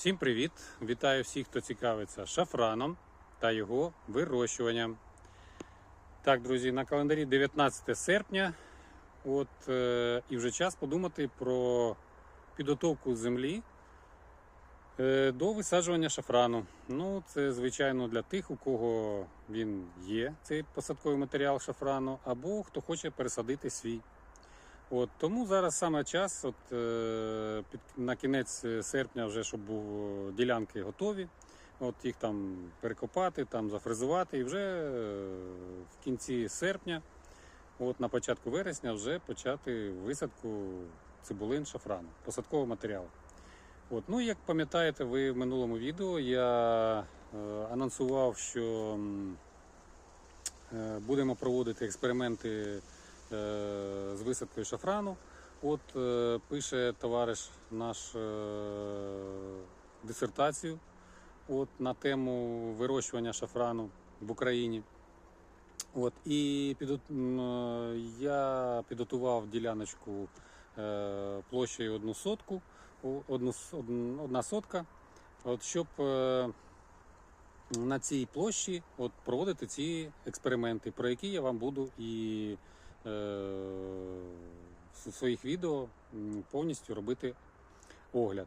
Всім привіт! Вітаю всіх, хто цікавиться шафраном та його вирощуванням. Так, друзі, на календарі 19 серпня. От, е, і вже час подумати про підготовку землі е, до висаджування шафрану. Ну, це звичайно для тих, у кого він є, цей посадковий матеріал шафрану, або хто хоче пересадити свій. От, тому зараз саме час, от, е, під, на кінець серпня, вже щоб був, е, ділянки готові. От їх там перекопати, там зафрезувати, і вже е, в кінці серпня, от на початку вересня, вже почати висадку цибулин шафрану, посадкового матеріалу. От, ну, як пам'ятаєте, ви в минулому відео я анонсував, що будемо проводити експерименти з висадкою шафрану. От е, пише товариш наш е, дисертацію от, на тему вирощування шафрану в Україні. От, і е, я підготував діляночку е, площею одну сотку, одну, одна сотка, от, щоб е, на цій площі от, проводити ці експерименти, про які я вам буду і е, в своїх відео повністю робити огляд.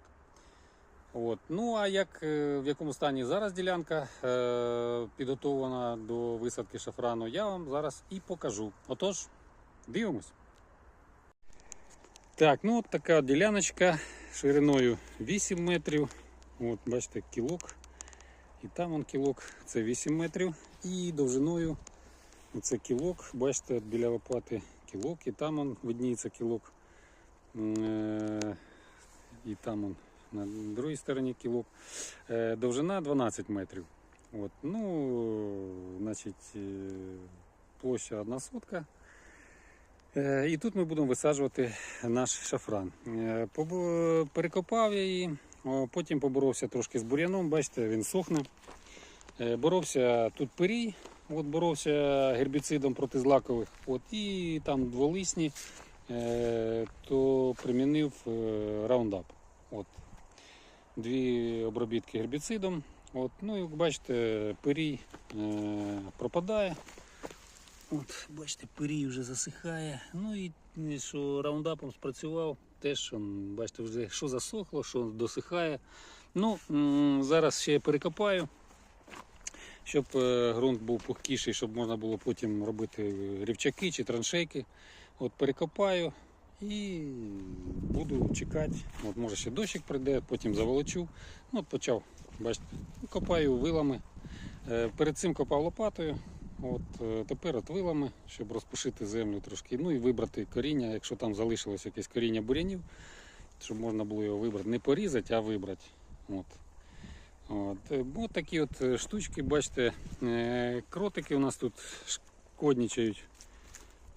От. Ну а як е, в якому стані зараз ділянка е, підготовлена до висадки шафрану, я вам зараз і покажу. Отож, дивимось. Так, ну от така діляночка шириною 8 метрів. От, бачите, кілок. І там он кілок, це 8 метрів. І довжиною це кілок, бачите, біля лопати кілок, і там он видніється кілок. Е, І там он на другій стороні кілок. Е, Довжина 12 метрів. От, ну, значить, е, площа одна сотка. І тут ми будемо висаджувати наш шафран. Перекопав я її, потім поборовся трошки з бур'яном, бачите, він сохне. Боровся тут пирій, от боровся гербіцидом проти злакових, от, і там дволисні, е, то примінив е, раундап. От. Дві обробітки гербіцидом. От, ну, як бачите, пирій е, пропадає. От, бачите, пирій вже засихає. Ну і що раундапом спрацював, теж бачите, вже що засохло, що досихає. Ну, зараз ще перекопаю, щоб е, ґрунт був пухкіший, щоб можна було потім робити рівчаки чи траншейки. От перекопаю і буду чекати. От може ще дощик прийде, потім заволочу. Ну, от почав, бачите, копаю вилами. Е, Перед цим копав лопатою. От е, тепер от вилами, щоб розпушити землю трошки. Ну і вибрати коріння, якщо там залишилось якесь коріння бурянів, щоб можна було його вибрати. Не порізати, а вибрати. От. От. е, От такі от е, штучки, бачите, е, кротики у нас тут шкоднічають.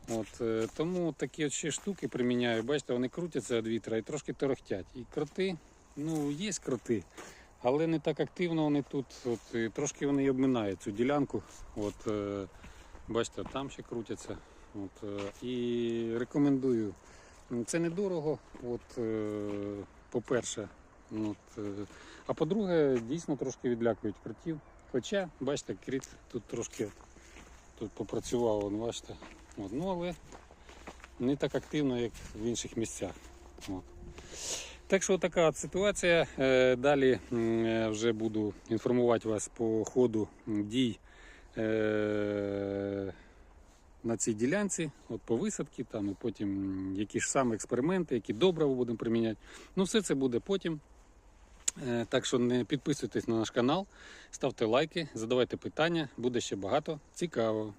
От, тому такі от ще штуки приміняю. Бачите, вони крутяться від вітра і трошки торохтять. І кроти, ну, є кроти, але не так активно вони тут. От, і трошки вони обминають цю ділянку. От, бачите, там ще крутяться. От, і рекомендую. Це недорого. По-перше. От, е, а по-друге, дійсно трошки відлякують кротів. Хоча, бачите, кріт тут трошки тут попрацював, он, бачите. От, ну, але не так активно, як в інших місцях. От. Так що така ситуація. Е, Далі е, вже буду інформувати вас по ходу дій на цій ділянці, от по висадці, там, і потім які ж саме експерименти, які добрива будемо приміняти. Ну, все це буде потім. Е, Так що не підписуйтесь на наш канал, ставте лайки, задавайте питання, буде ще багато цікавого.